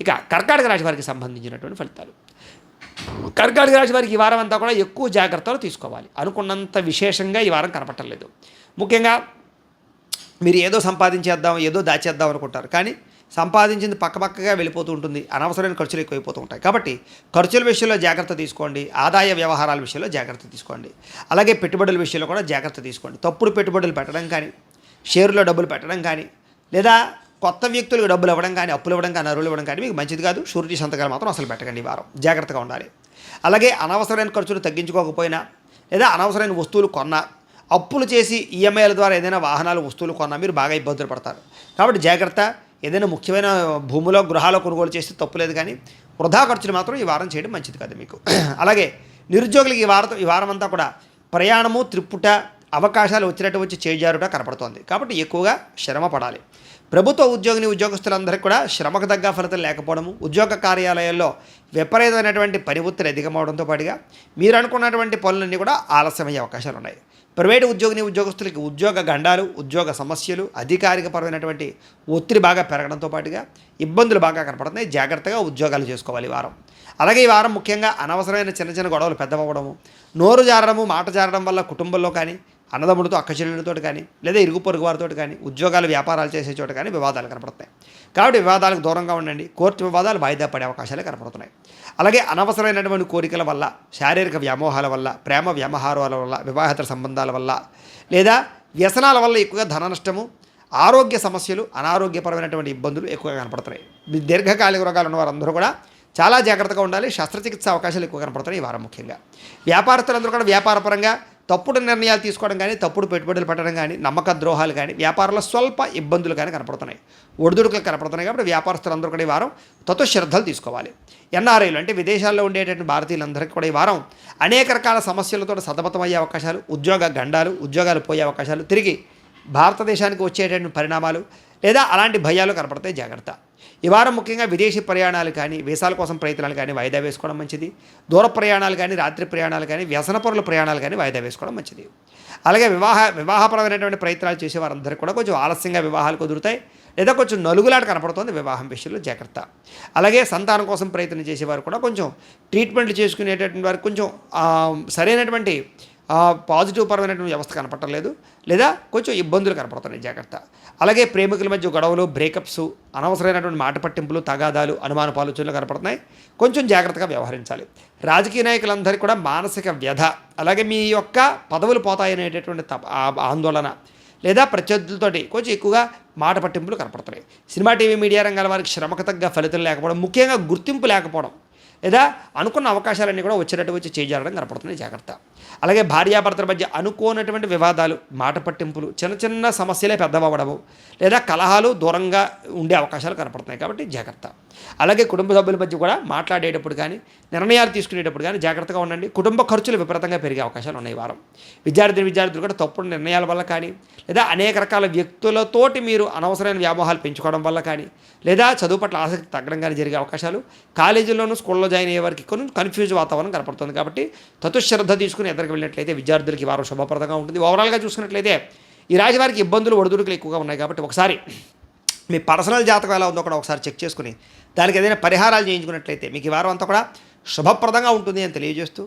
ఇక కర్కాటక రాశి వారికి సంబంధించినటువంటి ఫలితాలు. కర్కాటక రాశి వారికి ఈ వారం అంతా కూడా ఎక్కువ జాగ్రత్తలు తీసుకోవాలి. అనుకున్నంత విశేషంగా ఈ వారం కనపట్టలేదు. ముఖ్యంగా మీరు ఏదో సంపాదించేద్దాం ఏదో దాచేద్దాం అనుకుంటారు. కానీ సంపాదించింది పక్కపక్కగా వెళ్ళిపోతూ ఉంటుంది. అనవసరమైన ఖర్చులు ఎక్కువైపోతూ ఉంటాయి. కాబట్టి ఖర్చుల విషయంలో జాగ్రత్త తీసుకోండి. ఆదాయ వ్యవహారాల విషయంలో జాగ్రత్త తీసుకోండి. అలాగే పెట్టుబడుల విషయంలో కూడా జాగ్రత్త తీసుకోండి. తప్పుడు పెట్టుబడులు పెట్టడం కానీ షేర్లో డబ్బులు పెట్టడం కానీ లేదా కొత్త వ్యక్తులకు డబ్బులు ఇవ్వడం కానీ అప్పులు ఇవ్వడం కానీ అరువులు ఇవ్వడం కానీ మీకు మంచిది కాదు. షూరిటీ సంతకాలు మాత్రం అసలు పెట్టకండి ఈ వారం. జాగ్రత్తగా ఉండాలి. అలాగే అనవసరమైన ఖర్చులు తగ్గించుకోకపోయినా లేదా అనవసరమైన వస్తువులు కొన్నా అప్పులు చేసి ఈఎంఐల ద్వారా ఏదైనా వాహనాలు వస్తువులు కొన్నా మీరు బాగా ఇబ్బందులు పడతారు. కాబట్టి జాగ్రత్త. ఏదైనా ముఖ్యమైన భూమిలో గృహాలో కొనుగోలు చేస్తే తప్పులేదు కానీ వృధా ఖర్చులు మాత్రం ఈ వారం చేయడం మంచిది కాదు మీకు. అలాగే నిరుద్యోగులకు ఈ వారం ఈ వారం అంతా కూడా ప్రయాణము త్రిప్పుట అవకాశాలు వచ్చినట్టు వచ్చి చేజారుట కనపడుతోంది. కాబట్టి ఎక్కువగా శ్రమ పడాలి. ప్రభుత్వ ఉద్యోగిని ఉద్యోగస్తులందరికీ కూడా శ్రమకు తగ్గ ఫలితం లేకపోవడము ఉద్యోగ కార్యాలయాల్లో విపరీతమైనటువంటి పని ఒత్తిడి అధికమవడంతో పాటుగా మీరు అనుకున్నటువంటి పనులన్నీ కూడా ఆలస్యమయ్యే అవకాశాలు ఉన్నాయి. ప్రైవేటు ఉద్యోగిని ఉద్యోగస్తులకి ఉద్యోగ గండాలు ఉద్యోగ సమస్యలు అధికారిక పరమైనటువంటి ఒత్తిడి బాగా పెరగడంతో పాటుగా ఇబ్బందులు బాగా కనపడుతున్నాయి. జాగ్రత్తగా ఉద్యోగాలు చేసుకోవాలి ఈ వారం. అలాగే ఈ వారం ముఖ్యంగా అనవసరమైన చిన్న చిన్న గొడవలు పెద్దవడము నోరు జారడము మాట జారడం వల్ల కుటుంబంలో కానీ అన్నదమ్ముడితో అక్క చెల్లెలతో కానీ లేదా ఇరుగు పొరుగు వారితో కానీ ఉద్యోగాలు వ్యాపారాలు చేసే చోట కానీ వివాదాలు కనపడుతున్నాయి కాబట్టి వివాదాలకు దూరంగా ఉండండి. కోర్టు వివాదాలు వాయిదా పడే అవకాశాలు కనపడుతున్నాయి. అలాగే అనవసరమైనటువంటి కోరికల వల్ల శారీరక వ్యామోహాల వల్ల ప్రేమ వ్యామోహారాల వల్ల వివాహేతర సంబంధాల వల్ల లేదా వ్యసనాల వల్ల ఎక్కువగా ధన నష్టము ఆరోగ్య సమస్యలు అనారోగ్యపరమైనటువంటి ఇబ్బందులు ఎక్కువగా కనపడుతున్నాయి. దీర్ఘకాలిక రోగాలు ఉన్న వారందరూ కూడా చాలా జాగ్రత్తగా ఉండాలి. శస్త్రచికిత్స అవకాశాలు ఎక్కువ కనపడుతున్నాయి ఈ వారం ముఖ్యంగా. వ్యాపారస్తులందరూ కూడా వ్యాపారపరంగా తప్పుడు నిర్ణయాలు తీసుకోవడం కానీ తప్పుడు పెట్టుబడులు పెట్టడం కానీ నమ్మక ద్రోహాలు కానీ వ్యాపారంలో స్వల్ప ఇబ్బందులు కానీ కనపడుతున్నాయి. ఒడిదుడుకులు కనపడుతున్నాయి కాబట్టి వ్యాపారస్తులందరూ కూడా ఈ వారం తత్వ శ్రద్ధలు తీసుకోవాలి. ఎన్ఆర్ఐలు అంటే విదేశాల్లో ఉండేటటువంటి భారతీయులందరికీ కూడా ఈ వారం అనేక రకాల సమస్యలతో సతమతమయ్యే అవకాశాలు ఉద్యోగ గండాలు ఉద్యోగాలు పోయే అవకాశాలు తిరిగి భారతదేశానికి వచ్చేటటువంటి పరిణామాలు లేదా అలాంటి భయాలు కనపడతాయి జాగ్రత్త. ఈ వారం ముఖ్యంగా విదేశీ ప్రయాణాలు కానీ వీసాల కోసం ప్రయత్నాలు కానీ వాయిదా వేసుకోవడం మంచిది. దూర ప్రయాణాలు కానీ రాత్రి ప్రయాణాలు కానీ వ్యసనపరుల ప్రయాణాలు కానీ వాయిదా వేసుకోవడం మంచిది. అలాగే వివాహ వివాహపరమైనటువంటి ప్రయత్నాలు చేసే వారందరికీ కూడా కొంచెం ఆలస్యంగా వివాహాలు కుదురుతాయి లేదా కొంచెం నలుగులాట కనపడుతుంది వివాహం విషయంలో జాగ్రత్త. అలాగే సంతానం కోసం ప్రయత్నం చేసేవారు కూడా కొంచెం ట్రీట్మెంట్లు చేసుకునేటటువంటి వారు కొంచెం సరైనటువంటి పాజిటివ్ పరమైనటువంటి వ్యవస్థ కనపడలేదు లేదా. కొంచెం ఇబ్బందులు కనపడుతున్నాయి జాగ్రత్త. అలాగే ప్రేమికుల మధ్య గొడవలు బ్రేకప్స్ అనవసరమైనటువంటి మాట పట్టింపులు తగాదాలు అనుమాన పాలోచనలు కనపడుతున్నాయి. కొంచెం జాగ్రత్తగా వ్యవహరించాలి. రాజకీయ నాయకులందరికీ కూడా మానసిక వ్యధ అలాగే మీ యొక్క పదవులు పోతాయనేటటువంటి ఆందోళన లేదా ప్రత్యర్థులతోటి కొంచెం ఎక్కువగా మాట పట్టింపులు కనపడుతున్నాయి. సినిమా టీవీ మీడియా రంగాల వారికి శ్రమకు తగ్గ ఫలితం లేకపోవడం ముఖ్యంగా గుర్తింపు లేకపోవడం లేదా అనుకున్న అవకాశాలన్నీ కూడా వచ్చేటట్టు వచ్చి చేజారడం కనపడుతుంది. జాగ్రత్త. అలాగే భార్యాభర్తల మధ్య అనుకోనటువంటి వివాదాలు మాట పట్టింపులు చిన్న చిన్న సమస్యలే పెద్దవడము లేదా కలహాలు దూరంగా ఉండే అవకాశాలు కనపడుతున్నాయి కాబట్టి జాగ్రత్త. అలాగే కుటుంబ సభ్యుల మధ్య కూడా మాట్లాడేటప్పుడు కానీ నిర్ణయాలు తీసుకునేటప్పుడు కానీ జాగ్రత్తగా ఉండండి. కుటుంబ ఖర్చులు విపరీతంగా పెరిగే అవకాశాలు ఉన్నాయి వారం. విద్యార్థి విద్యార్థులు కూడా తప్పుడు నిర్ణయాల వల్ల కానీ లేదా అనేక రకాల వ్యక్తులతోటి మీరు అనవసరమైన వ్యామోహాలు పెంచుకోవడం వల్ల కానీ లేదా చదువు పట్ల ఆసక్తి తగ్గడం కానీ జరిగే అవకాశాలు కాలేజీల్లోనూ స్కూల్లో జాయిన్ అయ్యే వారికి కొన్ని కన్ఫ్యూజ్ వాతావరణం కనపడుతుంది. కాబట్టి తతుశ్రద్ధ తీసుకుని ఎదురుకు వెళ్ళినట్లయితే విద్యార్థులకి వారం శుభప్రదంగా ఉంటుంది. ఓవరాల్గా చూసుకున్నట్లయితే ఈ రాశి వారికి ఇబ్బందులు ఒడిదుడుకులు ఎక్కువగా ఉన్నాయి కాబట్టి ఒకసారి మీ పర్సనల్ జాతకం ఎలా ఉందో కూడా ఒకసారి చెక్ చేసుకుని దానికి ఏదైనా పరిహారాలు చేయించుకున్నట్లయితే మీకు ఈ వారం అంతా కూడా శుభప్రదంగా ఉంటుంది అని తెలియజేస్తూ